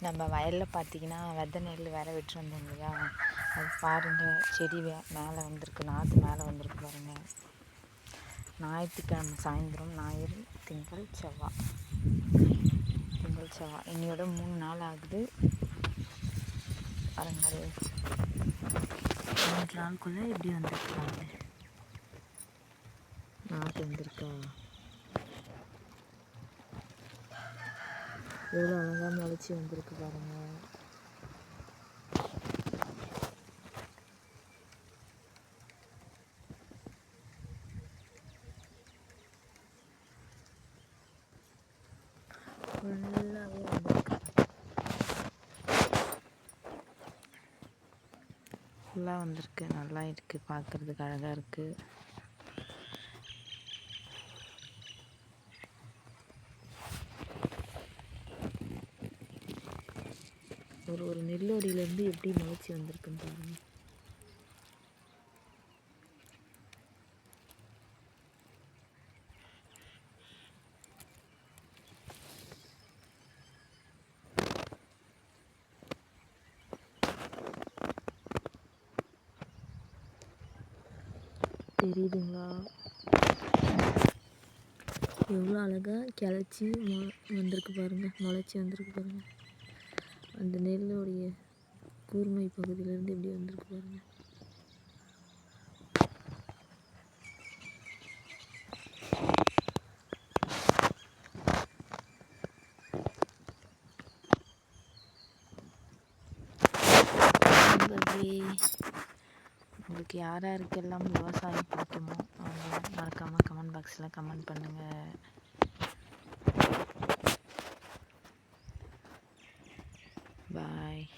நம்ம வயலில் பார்த்தீங்கன்னா விதை நெல் வேற விட்டுருந்தோம் இல்லையா? அது பாருங்கள் செடி வே மேலே வந்திருக்கு நாற்று மேலே வந்திருக்கு பாருங்கள் ஞாயிற்றுக்கிழமை சாயந்தரம் ஞாயிறு திங்கள் செவ்வாய் திங்கள் செவ்வாய் இன்னையோட மூணு நாள் ஆகுது. பாருங்கள் மூன்று நாளுக்குள்ளே எப்படி வந்திருக்காங்க நாற்று வந்திருக்கா? எவ்வளோ அழகாக முளைச்சி வந்திருக்கு பாருங்க. ஃபுல்லாகவே வந்திருக்கு. ஃபுல்லாக வந்திருக்கு நல்லா இருக்குது பார்க்குறதுக்கு அழகாக இருக்குது ஒரு ஒரு நெல்லோடியிலேருந்து எப்படி முளைச்சி வந்திருக்குன்னு பாருங்க. தெரியுதுங்களா? எவ்வளோ அழகாக கிளச்சி மொ வந்திருக்கு பாருங்க முளைச்சி வந்திருக்கு பாருங்கள் அந்த நெல்லுடைய கூர்மை பகுதியிலேருந்து எப்படி வந்திருக்கு பாருங்கள் உங்களுக்கு யார் யாருக்கெல்லாம் விவசாயம் பிடிக்குமோ அவங்க மறக்காமல் கமெண்ட் பாக்ஸில் கமெண்ட் பண்ணுங்கள் Bye.